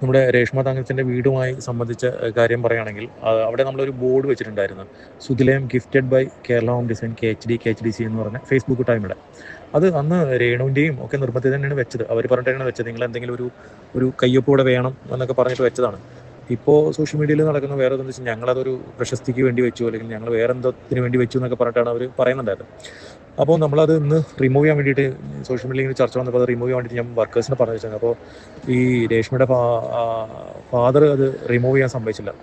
നമ്മുടെ രേഷ്മ താങ്കൾസിന്റെ വീടുമായി സംബന്ധിച്ച കാര്യം പറയുകയാണെങ്കിൽ അവിടെ നമ്മളൊരു ബോർഡ് വെച്ചിട്ടുണ്ടായിരുന്നു. സുതിലയം gifted by Kerala home design K H D K H D C എന്ന് പറഞ്ഞ ഫേസ്ബുക്ക് ടൈമിടെ അത് അന്ന് രേണുവിന്റെയും ഒക്കെ നിർബന്ധത്തിൽ തന്നെയാണ് വെച്ചത്. അവർ പറഞ്ഞിട്ടാണ് വെച്ചത് നിങ്ങൾ എന്തെങ്കിലും ഒരു ഒരു കയ്യൊപ്പ് കൂടെ വേണം എന്നൊക്കെ പറഞ്ഞിട്ട് വെച്ചതാണ്. ഇപ്പോൾ സോഷ്യൽ മീഡിയയിൽ നടക്കുന്ന വേറെ എന്താണെന്ന് വെച്ചാൽ ഞങ്ങളതൊരു പ്രശസ്തിക്ക് വേണ്ടി വെച്ചു അല്ലെങ്കിൽ ഞങ്ങൾ വേറെ എന്തോത്തിന് വേണ്ടി വെച്ചു എന്നൊക്കെ പറഞ്ഞിട്ടാണ് അവർ പറയുന്നുണ്ടായത് അപ്പോൾ നമ്മളത് ഇന്ന് റിമൂവ് ചെയ്യാൻ വേണ്ടിയിട്ട് സോഷ്യൽ മീഡിയയിൽ ചർച്ച വന്നപ്പോൾ അത് റിമൂവ് ചെയ്യാൻ വേണ്ടിയിട്ട് ഞാൻ വർക്കേഴ്സിനെ പറഞ്ഞു വെച്ചാൽ അപ്പോൾ ഈ രേഷ്മയുടെ ഫാദർ അത് റിമൂവ് ചെയ്യാൻ സമ്മതിച്ചില്ല.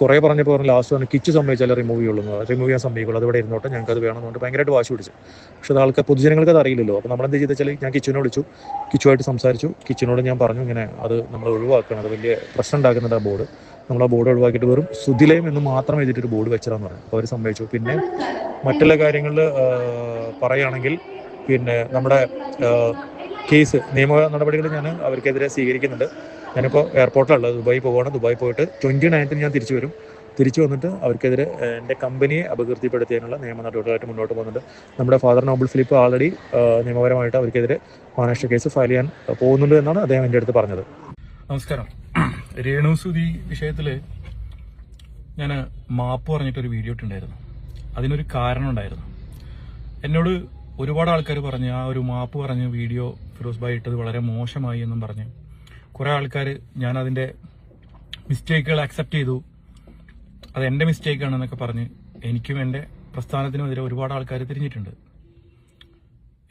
കുറേ പറഞ്ഞപ്പോൾ പറഞ്ഞു ലാസ്റ്റ് പറഞ്ഞു കിച്ച് സമ്മതിച്ചാലേ റിമൂവ് ചെയ്യുള്ളൂ. റിമൂവ് ചെയ്യാൻ സമ്മതിക്കുള്ളൂ. അത് ഇരുന്നോട്ടെ. ഞങ്ങൾക്ക് അത് വേണമെന്നുണ്ട് ഭയങ്കരമായിട്ട് വാശി പിടിച്ചു. പക്ഷേ അത് ആൾക്കാർ പൊതുജനങ്ങൾക്ക് അത് അറിയില്ലല്ലോ. അപ്പോൾ നമ്മളെന്ത് ചെയ്തെന്ന് വെച്ചാൽ ഞാൻ കിച്ചുവിനെ വിളിച്ചു. കിച്ചുമായിട്ട് സംസാരിച്ചു. കിച്ചിനോട് ഞാൻ പറഞ്ഞു ഇങ്ങനെ അത് നമ്മൾ ഒഴിവാക്കണം. അത് വലിയ പ്രശ്നം ഉണ്ടാക്കുന്നുണ്ട് ആ ബോർഡ് നമ്മൾ ആ ബോർഡ് ഒഴിവാക്കിയിട്ട് വെറും സുതിലയം എന്ന് മാത്രം എഴുതിയിട്ട് ഒരു ബോർഡ് വെച്ചതാന്ന് പറഞ്ഞു അപ്പോൾ അവർ സമ്മതിച്ചു. പിന്നെ മറ്റുള്ള കാര്യങ്ങളിൽ പറയുകയാണെങ്കിൽ പിന്നെ നമ്മുടെ കേസ് നിയമ നടപടികൾ ഞാൻ അവർക്കെതിരെ സ്വീകരിക്കുന്നുണ്ട്. ഞാനിപ്പോൾ എയർപോർട്ടിലുള്ളത് ദുബായി പോവുകയാണ് ദുബായി പോയിട്ട് ട്വന്റി നയൻത്തിന് ഞാൻ തിരിച്ചു വരും. തിരിച്ചു വന്നിട്ട് അവർക്കെതിരെ എന്റെ കമ്പനിയെ അപകീർത്തിപ്പെടുത്തിയതിനുള്ള നിയമ നടപടികളായിട്ട് മുന്നോട്ട് പോകുന്നുണ്ട്. നമ്മുടെ ഫാദർ നോബിൾ ഫിലിപ്പ് ആൾറെഡി നിയമപരമായിട്ട് അവർക്കെതിരെ മഹാരാഷ്ട്ര കേസ് ഫയൽ ചെയ്യാൻ പോകുന്നുണ്ട് എന്നാണ് അദ്ദേഹം എന്റെ അടുത്ത് പറഞ്ഞത്. നമസ്കാരം. രേണുസുതി വിഷയത്തിൽ ഞാൻ മാപ്പ് പറഞ്ഞിട്ടൊരു വീഡിയോ ഇട്ടുണ്ടായിരുന്നു അതിനൊരു കാരണം ഉണ്ടായിരുന്നു. എന്നോട് ഒരുപാട് ആൾക്കാർ പറഞ്ഞ് ആ ഒരു മാപ്പ് പറഞ്ഞ് വീഡിയോ ഫിറോസ് ഭായി ഇട്ടത് വളരെ മോശമായി എന്നും പറഞ്ഞ് കുറെ ആൾക്കാർ ഞാൻ അതിന്റെ മിസ്റ്റേക്കുകൾ അക്സെപ്റ്റ് ചെയ്തു. അത് എന്റെ മിസ്റ്റേക്ക് ആണെന്നൊക്കെ പറഞ്ഞ് എനിക്കും എന്റെ പ്രസ്ഥാനത്തിനും എതിരെ ഒരുപാട് ആൾക്കാർ തിരിഞ്ഞിട്ടുണ്ട്.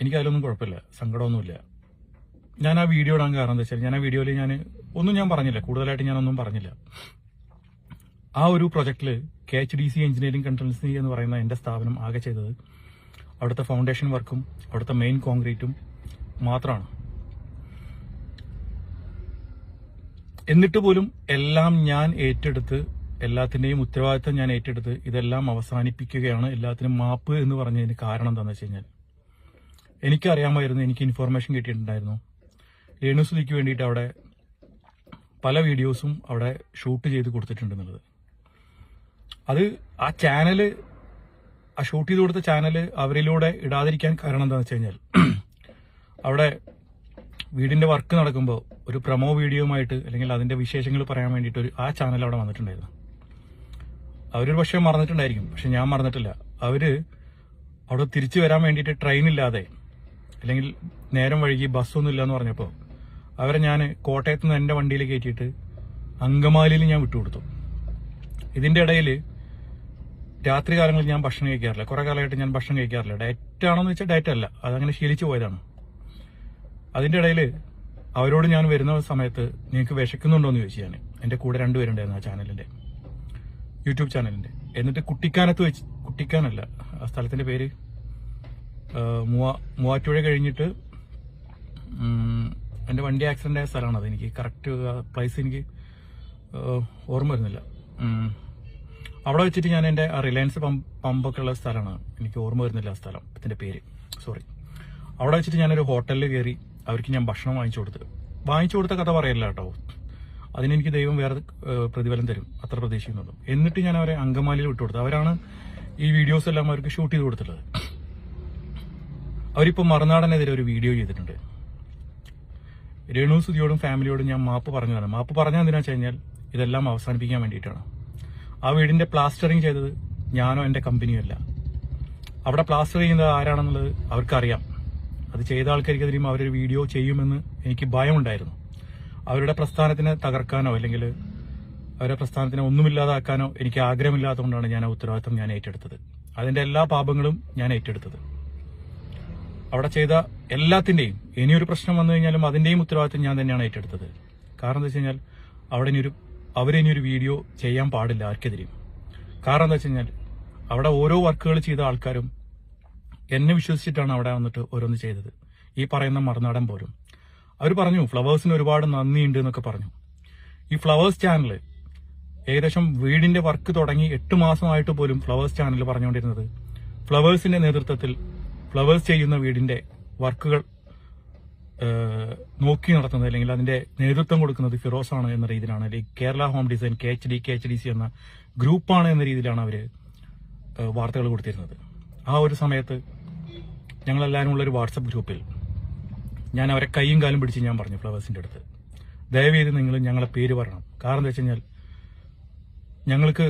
എനിക്കതിലൊന്നും കുഴപ്പമില്ല. സങ്കടമൊന്നുമില്ല. ഞാൻ ആ വീഡിയോ ഇടാൻ കാരണം എന്താ വെച്ചാൽ ഞാൻ ആ വീഡിയോയിൽ ഞാൻ ഒന്നും ഞാൻ പറഞ്ഞില്ല. കൂടുതലായിട്ട് ഞാനൊന്നും പറഞ്ഞില്ല. ആ ഒരു പ്രൊജക്റ്റിൽ K H D C engineering consultancy എന്ന് പറയുന്ന എന്റെ സ്ഥാപനം ആകെ ചെയ്തത് അവിടുത്തെ ഫൗണ്ടേഷൻ വർക്കും അവിടുത്തെ മെയിൻ കോൺക്രീറ്റും മാത്രമാണ് എന്നിട്ട് പോലും എല്ലാം ഞാൻ ഏറ്റെടുത്ത് എല്ലാത്തിന്റെയും ഉത്തരവാദിത്തം ഞാൻ ഏറ്റെടുത്ത് ഇതെല്ലാം അവസാനിപ്പിക്കുകയാണ്. എല്ലാത്തിനും മാപ്പ് എന്ന് പറഞ്ഞതിന് കാരണം എന്താണെന്ന് വെച്ച് കഴിഞ്ഞാൽ എനിക്കറിയാമായിരുന്നു എനിക്ക് ഇൻഫോർമേഷൻ കിട്ടിയിട്ടുണ്ടായിരുന്നു. രേണുസുതിക്ക് വേണ്ടിയിട്ട് അവിടെ പല വീഡിയോസും അവിടെ ഷൂട്ട് ചെയ്ത് കൊടുത്തിട്ടുണ്ടെന്നുള്ളത്. അത് ആ ചാനൽ ആ ഷൂട്ട് ചെയ്ത് കൊടുത്ത ചാനൽ അവരിലൂടെ ഇടാതിരിക്കാൻ കാരണം എന്താണെന്ന് വെച്ച് കഴിഞ്ഞാൽ അവിടെ വീടിന്റെ വർക്ക് നടക്കുമ്പോൾ ഒരു പ്രൊമോ വീഡിയോയുമായിട്ട് അല്ലെങ്കിൽ അതിന്റെ വിശേഷങ്ങൾ പറയാൻ വേണ്ടിയിട്ട് ഒരു ആ ചാനൽ അവിടെ വന്നിട്ടുണ്ടായിരുന്നു. അവരൊരു പക്ഷേ മറന്നിട്ടുണ്ടായിരിക്കും. പക്ഷെ ഞാൻ മറന്നിട്ടില്ല. അവർ അവിടെ തിരിച്ചു വരാൻ വേണ്ടിയിട്ട് ട്രെയിനില്ലാതെ അല്ലെങ്കിൽ നേരം വഴുകി ബസ്സൊന്നും ഇല്ല എന്ന് പറഞ്ഞപ്പോൾ അവരെ ഞാൻ കോട്ടയത്ത് നിന്ന് എന്റെ വണ്ടിയിൽ കയറ്റിയിട്ട് അങ്കമാലിയിൽ ഞാൻ വിട്ടുകൊടുത്തു. ഇതിന്റെ ഇടയിൽ രാത്രി കാലങ്ങളിൽ ഞാൻ ഭക്ഷണം കഴിക്കാറില്ല. കുറെ കാലമായിട്ട് ഞാൻ ഭക്ഷണം കഴിക്കാറില്ല. ഡയറ്റ് ആണോ എന്ന് വെച്ചാൽ ഡയറ്റ് അല്ല. അതങ്ങനെ ശീലിച്ചു പോയതാണ്. അതിന്റെ ഇടയിൽ അവരോട് ഞാൻ വരുന്ന സമയത്ത് നിങ്ങൾക്ക് വിശക്കുന്നുണ്ടോ എന്ന് ചോദിച്ചു ഞാൻ എന്റെ കൂടെ രണ്ടുപേരുണ്ടായിരുന്നു ആ ചാനലിന്റെ യൂട്യൂബ് ചാനലിന്റെ എന്നിട്ട് കുട്ടിക്കാനത്ത് വെച്ച് കുട്ടിക്കാനല്ല ആ സ്ഥലത്തിന്റെ പേര് മൂവാ- മൂവാറ്റുപുഴ കഴിഞ്ഞിട്ട് ഉം, എന്റെ വണ്ടി ആക്സിഡന്റ് ആയ സ്ഥലമാണ് അത്. എനിക്ക് കറക്റ്റ് പ്ലേസ് എനിക്ക് ഓർമ്മ വരുന്നില്ല. അവിടെ വെച്ചിട്ട് ഞാൻ എന്റെ റിലയൻസ് പമ്പ് പമ്പൊക്കെ ഉള്ള സ്ഥലമാണ്. എനിക്ക് ഓർമ്മ വരുന്നില്ല ആ സ്ഥലം ഇതിന്റെ പേര്. സോറി അവിടെ വെച്ചിട്ട് ഞാനൊരു ഹോട്ടലിൽ കയറി അവർക്ക് ഞാൻ ഭക്ഷണം വാങ്ങിച്ചു കൊടുത്ത്. വാങ്ങിച്ചു കൊടുത്ത കഥ പറയല്ല കേട്ടോ. അതിനെനിക്ക് ദൈവം വേറെ പ്രതിഫലം തരും. അത്ര പ്രതീക്ഷിക്കുന്നുള്ളൂ. എന്നിട്ട് ഞാൻ അവരെ അങ്കമാലിയിൽ വിട്ടുകൊടുത്തു അവരാണ് ഈ വീഡിയോസ് എല്ലാം അവർക്ക് ഷൂട്ട് ചെയ്ത് കൊടുത്തിട്ടുള്ളത്. അവരിപ്പോൾ മറുനാടനെതിരെ ഒരു വീഡിയോ ചെയ്തിട്ടുണ്ട്. രേണു സുതിയോടും ഫാമിലിയോടും ഞാൻ മാപ്പ് പറഞ്ഞതാണ്. മാപ്പ് പറഞ്ഞാൽ എന്തിനാ കഴിഞ്ഞാൽ ഇതെല്ലാം അവസാനിപ്പിക്കാൻ വേണ്ടിയിട്ടാണ്. ആ വീടിന്റെ പ്ലാസ്റ്ററിങ് ചെയ്തത് ഞാനോ എന്റെ കമ്പനിയോ അല്ല. അവിടെ പ്ലാസ്റ്റർ ചെയ്യുന്നത് ആരാണെന്നുള്ളത് അവർക്കറിയാം. അത് ചെയ്ത ആൾക്കാർക്ക് അവരൊരു വീഡിയോ ചെയ്യുമെന്ന് എനിക്ക് ഭയമുണ്ടായിരുന്നു. അവരുടെ പ്രസ്ഥാനത്തിനെ തകർക്കാനോ അല്ലെങ്കിൽ അവരുടെ പ്രസ്ഥാനത്തിനെ ഒന്നുമില്ലാതാക്കാനോ എനിക്ക് ആഗ്രഹമില്ലാത്തതുകൊണ്ടാണ് ഞാൻ ആ ഉത്തരവാദിത്തം ഞാൻ ഏറ്റെടുത്തത്. അതിന്റെ എല്ലാ പാപങ്ങളും ഞാൻ ഏറ്റെടുത്തത്. അവിടെ ചെയ്ത എല്ലാത്തിന്റെയും ഇനിയൊരു പ്രശ്നം വന്നു കഴിഞ്ഞാലും അതിന്റെയും ഉത്തരവാദിത്വം ഞാൻ തന്നെയാണ് ഏറ്റെടുത്തത്. കാരണം എന്താ വെച്ച് കഴിഞ്ഞാൽ അവിടെ ഇനിയൊരു അവരിനിയൊരു വീഡിയോ ചെയ്യാൻ പാടില്ല ആർക്കെതിരെയും. കാരണം എന്താ വെച്ച് കഴിഞ്ഞാൽ അവിടെ ഓരോ വർക്കുകൾ ചെയ്ത ആൾക്കാരും എന്നെ വിശ്വസിച്ചിട്ടാണ് അവിടെ വന്നിട്ട് ഓരോന്ന് ചെയ്തത്. ഈ പറയുന്ന മറുനാടൻ പോലും. അവർ പറഞ്ഞു ഫ്ലവേഴ്സിന് ഒരുപാട് നന്ദിയുണ്ട് എന്നൊക്കെ പറഞ്ഞു. ഈ ഫ്ലവേഴ്സ് ചാനൽ ഏകദേശം വീടിന്റെ വർക്ക് തുടങ്ങി എട്ട് മാസമായിട്ട് പോലും ഫ്ലവേഴ്സ് ചാനൽ പറഞ്ഞുകൊണ്ടിരുന്നത് ഫ്ലവേഴ്സിന്റെ നേതൃത്വത്തിൽ ഫ്ലവേഴ്സ് ചെയ്യുന്ന വീടിന്റെ വർക്കുകൾ നോക്കി നടത്തുന്നത് അല്ലെങ്കിൽ അതിന്റെ നേതൃത്വം കൊടുക്കുന്നത് ഫിറോസ് ആണ് എന്ന രീതിയിലാണ്. അല്ലെങ്കിൽ Kerala home design K H D K H D C എന്ന ഗ്രൂപ്പാണ് എന്ന രീതിയിലാണ് അവർ വാർത്തകൾ കൊടുത്തിരുന്നത്. ആ ഒരു സമയത്ത് ഞങ്ങളെല്ലാവരും ഉള്ള ഒരു വാട്സപ്പ് ഗ്രൂപ്പിൽ ഞാൻ അവരെ കൈയും കാലും പിടിച്ച് ഞാൻ പറഞ്ഞു ഫ്ലവേഴ്സിന്റെ അടുത്ത്. ദയവേത് നിങ്ങൾ ഞങ്ങളെ പേര് പറയണം. കാരണം എന്താ വെച്ച് കഴിഞ്ഞാൽ ഞങ്ങൾക്ക്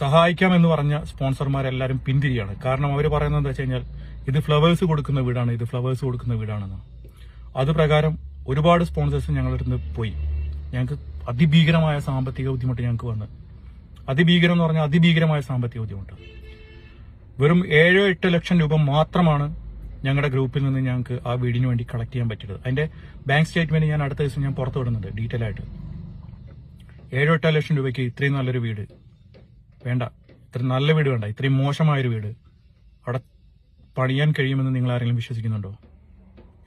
സഹായിക്കാമെന്ന് പറഞ്ഞ സ്പോൺസർമാരെല്ലാവരും പിന്തിരിയാണ്. കാരണം അവർ പറയുന്നത് എന്താ വെച്ച് കഴിഞ്ഞാൽ ഇത് ഫ്ലവേഴ്സ് കൊടുക്കുന്ന വീടാണ് ഇത് ഫ്ലവേഴ്സ് കൊടുക്കുന്ന വീടാണെന്ന്. അത് പ്രകാരം ഒരുപാട് സ്പോൺസേഴ്സ് ഞങ്ങളുടെ അടുത്ത് പോയി. ഞങ്ങൾക്ക് അതിഭീകരമായ സാമ്പത്തിക ബുദ്ധിമുട്ട് ഞങ്ങൾക്ക് വന്ന്. അതിഭീകരം എന്ന് പറഞ്ഞാൽ അതിഭീകരമായ സാമ്പത്തിക ബുദ്ധിമുട്ട്. വെറും ഏഴോ എട്ട് ലക്ഷം രൂപ മാത്രമാണ് ഞങ്ങളുടെ ഗ്രൂപ്പിൽ നിന്ന് ഞങ്ങൾക്ക് ആ വീടിന് വേണ്ടി കളക്ട് ചെയ്യാൻ പറ്റിയത്. അതിന്റെ ബാങ്ക് സ്റ്റേറ്റ്മെന്റ് ഞാൻ അടുത്ത ദിവസം ഞാൻ പുറത്തു വിടുന്നുണ്ട് ഡീറ്റെയിൽ ആയിട്ട്. ഏഴോ എട്ടോ ലക്ഷം രൂപയ്ക്ക് ഇത്രയും നല്ലൊരു വീട് വേണ്ട. ഇത്ര നല്ല വീട് വേണ്ട ഇത്രയും മോശമായൊരു വീട്. അവിടെ പണിയാൻ കഴിയുമെന്ന് നിങ്ങൾ ആരെങ്കിലും വിശ്വസിക്കുന്നുണ്ടോ?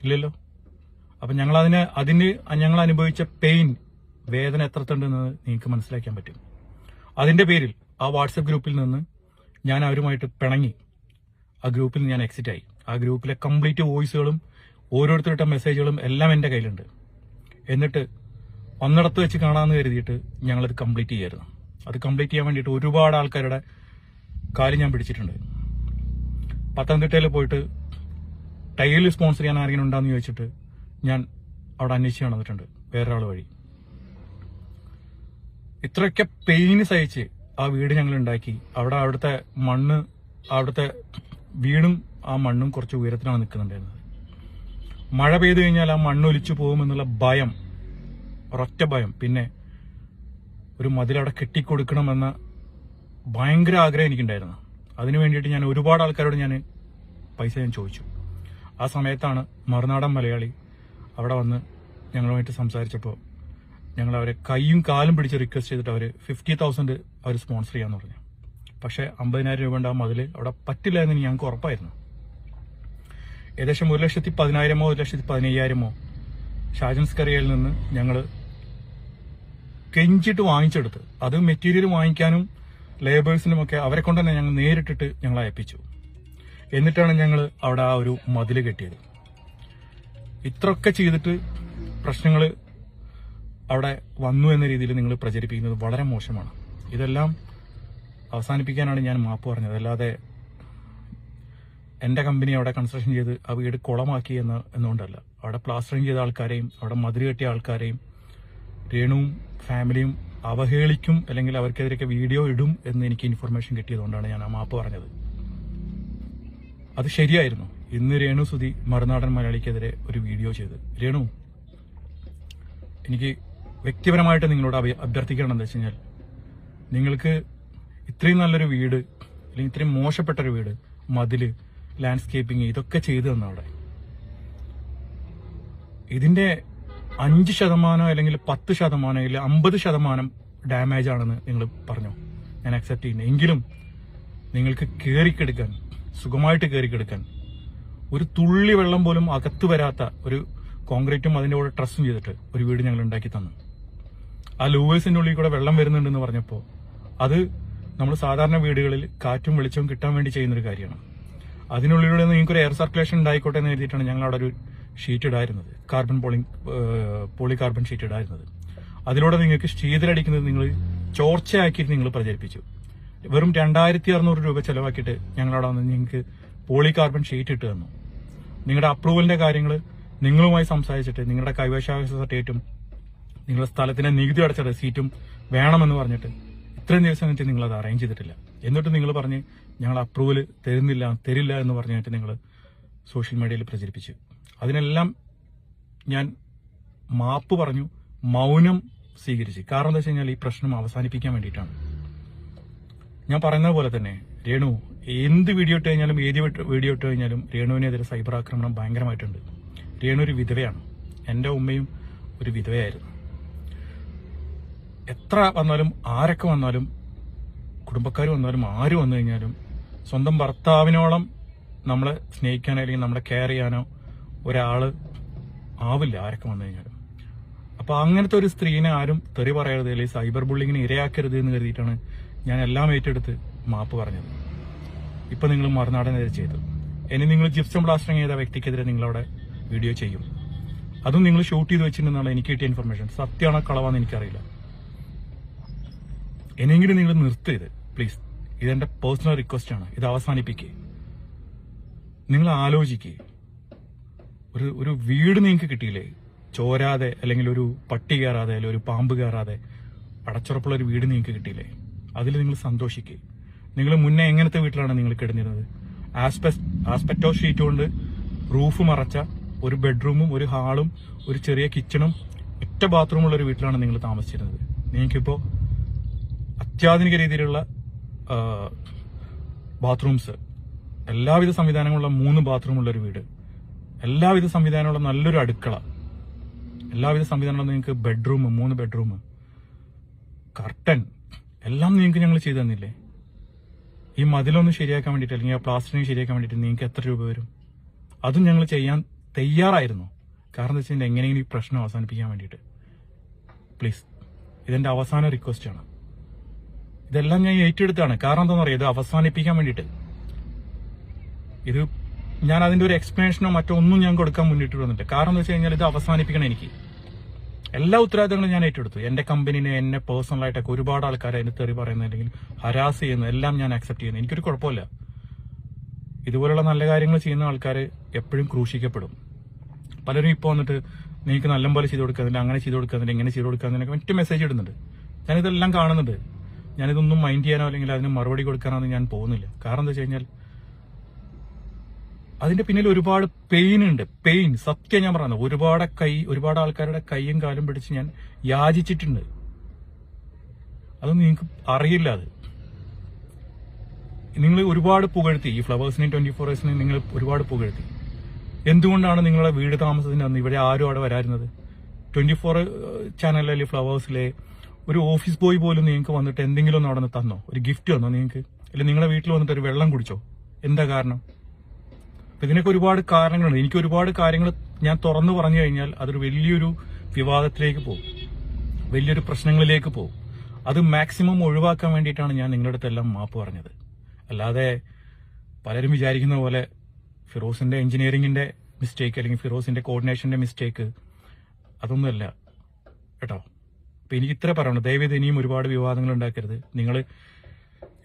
ഇല്ലല്ലോ. അപ്പൊ ഞങ്ങൾ അതിന് അതിന് ഞങ്ങൾ അനുഭവിച്ച പെയിൻ വേദന എത്രത്തുണ്ടെന്ന് നിങ്ങൾക്ക് മനസ്സിലാക്കാൻ പറ്റും. അതിന്റെ പേരിൽ ആ വാട്സപ്പ് ഗ്രൂപ്പിൽ നിന്ന് ഞാൻ അവരുമായിട്ട് പിണങ്ങി. ആ ഗ്രൂപ്പിൽ ഞാൻ എക്സിറ്റ് ആയി. ആ ഗ്രൂപ്പിലെ കംപ്ലീറ്റ് വോയിസുകളും ഓരോരുത്തരുടെ മെസ്സേജുകളും എല്ലാം എന്റെ കയ്യിലുണ്ട്. എന്നിട്ട് ഒന്നിടത്ത് വെച്ച് കാണാമെന്ന് കരുതിയിട്ട് ഞങ്ങളത് കംപ്ലീറ്റ് ചെയ്യായിരുന്നു. അത് കംപ്ലീറ്റ് ചെയ്യാൻ വേണ്ടിയിട്ട് ഒരുപാട് ആൾക്കാരുടെ കാര്യം ഞാൻ പിടിച്ചിട്ടുണ്ട്. പത്തനംതിട്ടയിൽ പോയിട്ട് ടൈൽ സ്പോൺസർ ചെയ്യാൻ ആരെങ്കിലും ഉണ്ടാന്ന് ചോദിച്ചിട്ട് ഞാൻ അവിടെ അന്വേഷിച്ച് നടന്നിട്ടുണ്ട് വേറൊരാൾ വഴി. ഇത്രയൊക്കെ പെയിന് സഹിച്ച് ആ വീട് ഞങ്ങൾ ഉണ്ടാക്കി. അവിടെ അവിടുത്തെ മണ്ണ് അവിടുത്തെ വീടും ആ മണ്ണും കുറച്ച് ഉയരത്തിലാണ് നിൽക്കുന്നുണ്ടായിരുന്നത്. മഴ പെയ്തു കഴിഞ്ഞാൽ ആ മണ്ണ് ഒലിച്ചു പോകുമെന്നുള്ള ഭയം ഒരൊറ്റ ഭയം. പിന്നെ ഒരു മതിലവിടെ കെട്ടിക്കൊടുക്കണമെന്ന ഭയങ്കര ആഗ്രഹം എനിക്കുണ്ടായിരുന്നു. അതിനു വേണ്ടിയിട്ട് ഞാൻ ഒരുപാട് ആൾക്കാരോട് ഞാൻ പൈസ ഞാൻ ചോദിച്ചു. ആ സമയത്താണ് മറുനാടൻ മലയാളി അവിടെ വന്ന് ഞങ്ങളുമായിട്ട് സംസാരിച്ചപ്പോൾ ഞങ്ങൾ അവരെ കൈയും കാലും പിടിച്ച് റിക്വസ്റ്റ് ചെയ്തിട്ട് അവർ ഫിഫ്റ്റി തൗസൻഡ് അവർ സ്പോൺസർ ചെയ്യാന്ന് പറഞ്ഞു. പക്ഷേ അമ്പതിനായിരം രൂപ ഉണ്ടാകും ആ മതിൽ അവിടെ പറ്റില്ല എന്ന് ഞങ്ങൾക്ക് ഉറപ്പായിരുന്നു. ഏകദേശം ഒരു ലക്ഷത്തി പതിനായിരമോ ഒരു ലക്ഷത്തി പതിനയ്യായിരമോ ഷാജൻസ് കറിയയിൽ നിന്ന് ഞങ്ങൾ കെഞ്ചിട്ട് വാങ്ങിച്ചെടുത്ത്. അത് മെറ്റീരിയൽ വാങ്ങിക്കാനും ലേബേഴ്സിനും ഒക്കെ അവരെ കൊണ്ട് തന്നെ ഞങ്ങൾ നേരിട്ടിട്ട് ഞങ്ങൾ അയപ്പിച്ചു. എന്നിട്ടാണ് ഞങ്ങൾ അവിടെ ആ ഒരു മതിൽ കെട്ടിയത്. ഇത്രയൊക്കെ ചെയ്തിട്ട് പ്രശ്നങ്ങൾ അവിടെ വന്നു എന്ന രീതിയിൽ നിങ്ങൾ പ്രചരിപ്പിക്കുന്നത് വളരെ മോശമാണ്. ഇതെല്ലാം അവസാനിപ്പിക്കാനാണ് ഞാൻ മാപ്പ് പറഞ്ഞത്. അല്ലാതെ എന്റെ കമ്പനി അവിടെ കൺസ്ട്രക്ഷൻ ചെയ്ത് ആ വീട് കുളമാക്കി എന്ന് എന്നുകൊണ്ടല്ല അവിടെ പ്ലാസ്റ്ററിങ് ചെയ്ത ആൾക്കാരെയും അവിടെ മതിൽ കെട്ടിയ ആൾക്കാരെയും രേണുവും ഫാമിലിയും അവഹേളിക്കും അല്ലെങ്കിൽ അവർക്കെതിരെയൊക്കെ വീഡിയോ ഇടും എന്ന് എനിക്ക് ഇൻഫർമേഷൻ കിട്ടിയതുകൊണ്ടാണ് ഞാൻ ആ മാപ്പ് പറഞ്ഞത്. അത് ശരിയായിരുന്നു. ഇന്ന് രേണു സുധി മറുനാടൻ മലയാളിക്കെതിരെ ഒരു വീഡിയോ ചെയ്ത്. രേണു എനിക്ക് വ്യക്തിപരമായിട്ട് നിങ്ങളോട് അഭ്യ- അഭ്യർത്ഥിക്കണം എന്താ വെച്ച് കഴിഞ്ഞാൽ നിങ്ങൾക്ക് ഇത്രയും നല്ലൊരു വീട് അല്ലെങ്കിൽ ഇത്രയും മോശപ്പെട്ട ഒരു വീട് മതിൽ ലാൻഡ്സ്കേപ്പിംഗ് ഇതൊക്കെ ചെയ്തു തന്നവിടെ. ഇതിന്റെ അഞ്ച് ശതമാനം അല്ലെങ്കിൽ പത്ത് ശതമാനം അല്ലെങ്കിൽ അമ്പത് ശതമാനം ഡാമേജ് ആണെന്ന് നിങ്ങൾ പറഞ്ഞു? ഞാൻ അക്സെപ്റ്റ് ചെയ്യുന്നു എങ്കിലും നിങ്ങൾക്ക് കയറിക്കെടുക്കാൻ സുഖമായിട്ട് കയറിക്കെടുക്കാൻ ഒരു തുള്ളി വെള്ളം പോലും അകത്ത് വരാത്ത ഒരു കോൺക്രീറ്റും അതിന്റെ കൂടെ ട്രസ്സും ചെയ്തിട്ട് ഒരു വീട് ഞങ്ങൾ ഉണ്ടാക്കി തന്നു. ആ ലൂവേഴ്സിന്റെ ഉള്ളിൽ കൂടെ വെള്ളം വരുന്നുണ്ടെന്ന് പറഞ്ഞപ്പോൾ അത് നമ്മൾ സാധാരണ വീടുകളിൽ കാറ്റും വെളിച്ചവും കിട്ടാൻ വേണ്ടി ചെയ്യുന്നൊരു കാര്യമാണ്. അതിനുള്ളിലൂടെ നിങ്ങൾക്കൊരു എയർ സർക്കുലേഷൻ ഉണ്ടായിക്കോട്ടെ എന്ന് എഴുതിയിട്ടാണ് ഞങ്ങൾ അവിടെ ഒരു sheet ഇടായിരുന്നത് carbon polling poly carbon sheet ഇടായിരുന്നത് അതിലൂടെ നിങ്ങൾക്ക് ശീതലടിക്കുന്നത് നിങ്ങൾ ചോർച്ചയാക്കിയിട്ട് നിങ്ങൾ പ്രചരിപ്പിച്ചു. വെറും രണ്ടായിരത്തി അറുന്നൂറ് രൂപ ചെലവാക്കിയിട്ട് ഞങ്ങളവിടെ വന്ന് നിങ്ങൾക്ക് പോളി കാർബൺ ഷീറ്റ് ഇട്ട് തന്നു. നിങ്ങളുടെ അപ്രൂവലിന്റെ കാര്യങ്ങൾ നിങ്ങളുമായി സംസാരിച്ചിട്ട് നിങ്ങളുടെ കൈവശാവകാശ സർട്ടിഫിക്കറ്റും നിങ്ങളുടെ സ്ഥലത്തിന്റെ നികുതി അടച്ച റെസീറ്റും വേണമെന്ന് പറഞ്ഞിട്ട് ഇത്രയും ദിവസം കഴിഞ്ഞിട്ട് നിങ്ങൾ അത് അറേഞ്ച് ചെയ്തിട്ടില്ല. എന്നിട്ട് നിങ്ങൾ പറഞ്ഞ് ഞങ്ങൾ അപ്രൂവൽ തരുന്നില്ല തരില്ല എന്ന് പറഞ്ഞിട്ട് നിങ്ങൾ സോഷ്യൽ മീഡിയയിൽ പ്രചരിപ്പിച്ചു. അതിനെല്ലാം ഞാൻ മാപ്പ് പറഞ്ഞു മൗനം സ്വീകരിച്ച്. കാരണം എന്താ വെച്ച് ഈ പ്രശ്നം അവസാനിപ്പിക്കാൻ വേണ്ടിയിട്ടാണ്. ഞാൻ പറയുന്നത് പോലെ തന്നെ രേണു എന്ത് വീഡിയോ ഇട്ട് കഴിഞ്ഞാലും ഏത് വീഡിയോ ഇട്ട് കഴിഞ്ഞാലും രേണുവിനെതിരെ സൈബർ ആക്രമണം ഭയങ്കരമായിട്ടുണ്ട്. രേണു ഒരു വിധവയാണ്. എന്റെ ഉമ്മയും ഒരു വിധവയായിരുന്നു. എത്ര വന്നാലും ആരൊക്കെ വന്നാലും കുടുംബക്കാർ വന്നാലും ആര് വന്നു കഴിഞ്ഞാലും സ്വന്തം ഭർത്താവിനോളം നമ്മളെ സ്നേഹിക്കാനോ അല്ലെങ്കിൽ നമ്മളെ കെയർ ചെയ്യാനോ ഒരാൾ ആവില്ല ആരൊക്കെ വന്നു കഴിഞ്ഞാലും. അപ്പൊ അങ്ങനത്തെ ഒരു സ്ത്രീനെ ആരും തെറി പറയരുത് അല്ലെങ്കിൽ സൈബർ ബുള്ളിങ്ങിന് ഇരയാക്കരുത് എന്ന് കരുതിയിട്ടാണ് ഞാൻ എല്ലാം ഏറ്റെടുത്ത് മാപ്പ് പറഞ്ഞത്. ഇപ്പൊ നിങ്ങൾ മറുനാടനെതിരെ ചെയ്തു. ഇനി നിങ്ങൾ ജിപ്സം ബ്ലാസ്റ്റിംഗ് ചെയ്ത വ്യക്തിക്കെതിരെ നിങ്ങളവിടെ വീഡിയോ ചെയ്യും. അതും നിങ്ങൾ ഷൂട്ട് ചെയ്ത് വെച്ചിട്ടുണ്ടെന്നാണ് എനിക്ക് കിട്ടിയ ഇൻഫർമേഷൻ സത്യമാണോ കളവാന്ന് എനിക്കറിയില്ല. ഇനിയെങ്കിലും നിങ്ങൾ നിർത്ത് ഇത് പ്ലീസ് ഇതെന്റെ പേഴ്സണൽ റിക്വസ്റ്റ് ആണ്. ഇത് അവസാനിപ്പിക്കേ. നിങ്ങൾ ആലോചിക്കുക ഒരു ഒരു വീട് നിങ്ങൾക്ക് കിട്ടിയില്ലേ? ചോരാതെ അല്ലെങ്കിൽ ഒരു പട്ടി കയറാതെ അല്ലെങ്കിൽ ഒരു പാമ്പ് കയറാതെ അടച്ചുറപ്പുള്ള ഒരു വീട് നിങ്ങൾക്ക് കിട്ടിയില്ലേ? അതിൽ നിങ്ങൾ സന്തോഷിക്കുക നിങ്ങൾ മുന്നേ എങ്ങനത്തെ വീട്ടിലാണ് നിങ്ങൾ കിടന്നിരുന്നത്? ആസ്പെസ് ആസ്പെറ്റോ ഷീറ്റ് കൊണ്ട് റൂഫ് മറച്ച ഒരു ബെഡ്റൂമും ഒരു ഹാളും ഒരു ചെറിയ കിച്ചണും ഒറ്റ ബാത്റൂമുള്ള ഒരു വീട്ടിലാണ് നിങ്ങൾ താമസിച്ചിരുന്നത്. നിങ്ങൾക്കിപ്പോൾ അത്യാധുനിക രീതിയിലുള്ള ബാത്റൂംസ് എല്ലാവിധ സംവിധാനങ്ങളുള്ള മൂന്ന് ബാത്റൂമുള്ള ഒരു വീട്. എല്ലാവിധ സംവിധാനമുള്ള നല്ലൊരു അടുക്കള. എല്ലാവിധ സംവിധാനങ്ങളും നിങ്ങൾക്ക് ബെഡ്റൂം മൂന്ന് ബെഡ്റൂം കർട്ടൻ എല്ലാം നിങ്ങൾക്ക് ഞങ്ങൾ ചെയ്തു തന്നില്ലേ? ഈ മതിലൊന്ന് ശരിയാക്കാൻ വേണ്ടിയിട്ട് അല്ലെങ്കിൽ ആ പ്ലാസ്റ്ററിങ് ശരിയാക്കാൻ വേണ്ടിയിട്ട് നിങ്ങൾക്ക് എത്ര രൂപ വരും? അതും ഞങ്ങൾ ചെയ്യാൻ തയ്യാറായിരുന്നു. കാരണം എന്താ വെച്ചാൽ എങ്ങനെയെങ്കിലും ഈ പ്രശ്നം അവസാനിപ്പിക്കാൻ വേണ്ടിയിട്ട്. പ്ലീസ് ഇതെന്റെ അവസാന റിക്വസ്റ്റ് ആണ്. ഇതെല്ലാം ഞാൻ ഏറ്റെടുത്താണ് കാരണം എന്താണെന്ന് അറിയാം ഇത് അവസാനിപ്പിക്കാൻ വേണ്ടിയിട്ട്. ഇത് ഞാൻ അതിന്റെ ഒരു എക്സ്പ്ലനേഷനോ മറ്റോ ഒന്നും ഞാൻ കൊടുക്കാൻ മുന്നിട്ട് വന്നിട്ട് കാരണം എന്ന് വെച്ച് കഴിഞ്ഞാൽ ഇത് അവസാനിപ്പിക്കണം എനിക്ക്. എല്ലാ ഉത്തരവാദിത്തങ്ങളും ഞാൻ ഏറ്റെടുത്തു. എന്റെ കമ്പനിനെ എന്നെ പേഴ്സണലായിട്ടൊക്കെ ഒരുപാട് ആൾക്കാരെ എന്നെ തെറി പറയുന്നത് അല്ലെങ്കിൽ ഹരാസ് ചെയ്യുന്നു എല്ലാം ഞാൻ അക്സെപ്റ്റ് ചെയ്യുന്നു. എനിക്കൊരു കുഴപ്പമില്ല. ഇതുപോലുള്ള നല്ല കാര്യങ്ങൾ ചെയ്യുന്ന ആൾക്കാർ എപ്പോഴും ക്രൂശിക്കപ്പെടും. പലരും ഇപ്പോൾ വന്നിട്ട് നിങ്ങൾക്ക് നല്ലപോലെ ചെയ്ത് കൊടുക്കുന്നില്ല അങ്ങനെ ചെയ്ത് കൊടുക്കുന്നില്ല ഇങ്ങനെ ചെയ്ത് കൊടുക്കുന്നില്ല മറ്റു മെസ്സേജ് ഇടുന്നുണ്ട്. ഞാനിതെല്ലാം കാണുന്നുണ്ട്. ഞാനിതൊന്നും മൈൻഡ് ചെയ്യാനോ അല്ലെങ്കിൽ അതിന് മറുപടി കൊടുക്കാനോ ഞാൻ പോകുന്നില്ല. കാരണം എന്താ വെച്ച് കഴിഞ്ഞാൽ അതിന്റെ പിന്നിൽ ഒരുപാട് പെയിൻ ഉണ്ട്. പെയിൻ സത്യം ഞാൻ പറയുന്നത് ഒരുപാട് കൈ ഒരുപാട് ആൾക്കാരുടെ കൈയും കാലും പിടിച്ച് ഞാൻ യാചിച്ചിട്ടുണ്ട്. അതൊന്നും നിങ്ങൾക്ക് അറിയില്ല അത്. നിങ്ങൾ ഒരുപാട് പുകഴ്ത്തി. ഈ ഫ്ലവേഴ്സിനെയും ട്വന്റി ഫോർ ഹവേഴ്സിനെയും നിങ്ങൾ ഒരുപാട് പുകഴ്ത്തി. എന്തുകൊണ്ടാണ് നിങ്ങളുടെ വീട് താമസത്തിന് അന്ന് ഇവിടെ ആരും അവിടെ വരായിരുന്നത് ട്വന്റി ഫോർ ചാനലിലെ അല്ലെങ്കിൽ ഫ്ലവേഴ്സിലെ? ഒരു ഓഫീസ് ബോയ് പോലും നിങ്ങൾക്ക് വന്നിട്ട് എന്തെങ്കിലും ഒന്ന് അവിടെ നിന്ന് തന്നോ? ഒരു ഗിഫ്റ്റ് തന്നോ നിങ്ങൾക്ക്? അല്ലെങ്കിൽ നിങ്ങളുടെ വീട്ടിൽ വന്നിട്ട് ഒരു വെള്ളം കുടിച്ചോ? എന്താ കാരണം? ഇതിനൊക്കെ ഒരുപാട് കാരണങ്ങളുണ്ട്. എനിക്ക് ഒരുപാട് കാര്യങ്ങൾ ഞാൻ തുറന്നു പറഞ്ഞു കഴിഞ്ഞാൽ അതൊരു വലിയൊരു വിവാദത്തിലേക്ക് പോകും. വലിയൊരു പ്രശ്നങ്ങളിലേക്ക് പോകും. അത് മാക്സിമം ഒഴിവാക്കാൻ വേണ്ടിയിട്ടാണ് ഞാൻ നിങ്ങളുടെ അടുത്തെല്ലാം മാപ്പ് പറഞ്ഞത്. അല്ലാതെ പലരും വിചാരിക്കുന്ന പോലെ ഫിറോസിന്റെ എഞ്ചിനീയറിംഗിന്റെ മിസ്റ്റേക്ക് അല്ലെങ്കിൽ ഫിറോസിന്റെ കോർഡിനേഷന്റെ മിസ്റ്റേക്ക് അതൊന്നുമല്ല. കേട്ടോ? അപ്പൊ എനിക്ക് ഇത്ര പറയണം ദയവേത് ഇനിയും ഒരുപാട് വിവാദങ്ങൾ ഉണ്ടാക്കരുത്. നിങ്ങൾ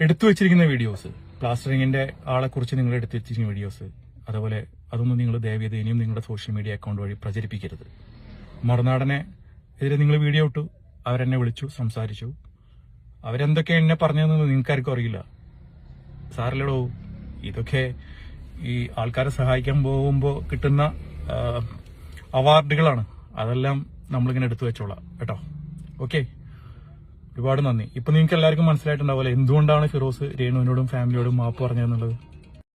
എടുത്തു വെച്ചിരിക്കുന്ന വീഡിയോസ് പ്ലാസ്റ്ററിങ്ങിന്റെ ആളെക്കുറിച്ച് നിങ്ങൾ എടുത്തു വെച്ചിരിക്കുന്ന വീഡിയോസ് അതുപോലെ അതൊന്നും നിങ്ങൾ ദയവേത് ഇനിയും നിങ്ങളുടെ സോഷ്യൽ മീഡിയ അക്കൗണ്ട് വഴി പ്രചരിപ്പിക്കരുത്. മറുനാടനെ എതിരെ നിങ്ങൾ വീഡിയോ ഇട്ടു. അവരെന്നെ വിളിച്ചു സംസാരിച്ചു. അവരെന്തൊക്കെ എന്നെ പറഞ്ഞതെന്ന് നിങ്ങൾക്കാർക്കും അറിയില്ല. സാറിലടോ ഇതൊക്കെ ഈ ആൾക്കാരെ സഹായിക്കാൻ പോകുമ്പോൾ കിട്ടുന്ന അവാർഡുകളാണ്. അതെല്ലാം നമ്മളിങ്ങനെ എടുത്തു വെച്ചോളാം. കേട്ടോ? ഓക്കെ ഒരുപാട് നന്ദി. ഇപ്പൊ നിങ്ങൾക്ക് എല്ലാവർക്കും മനസ്സിലായിട്ടുണ്ടാവില്ല എന്തുകൊണ്ടാണ് ഫിറോസ് രേണുവിനോടും ഫാമിലിയോടും മാപ്പ് പറഞ്ഞതെന്നുള്ളത്.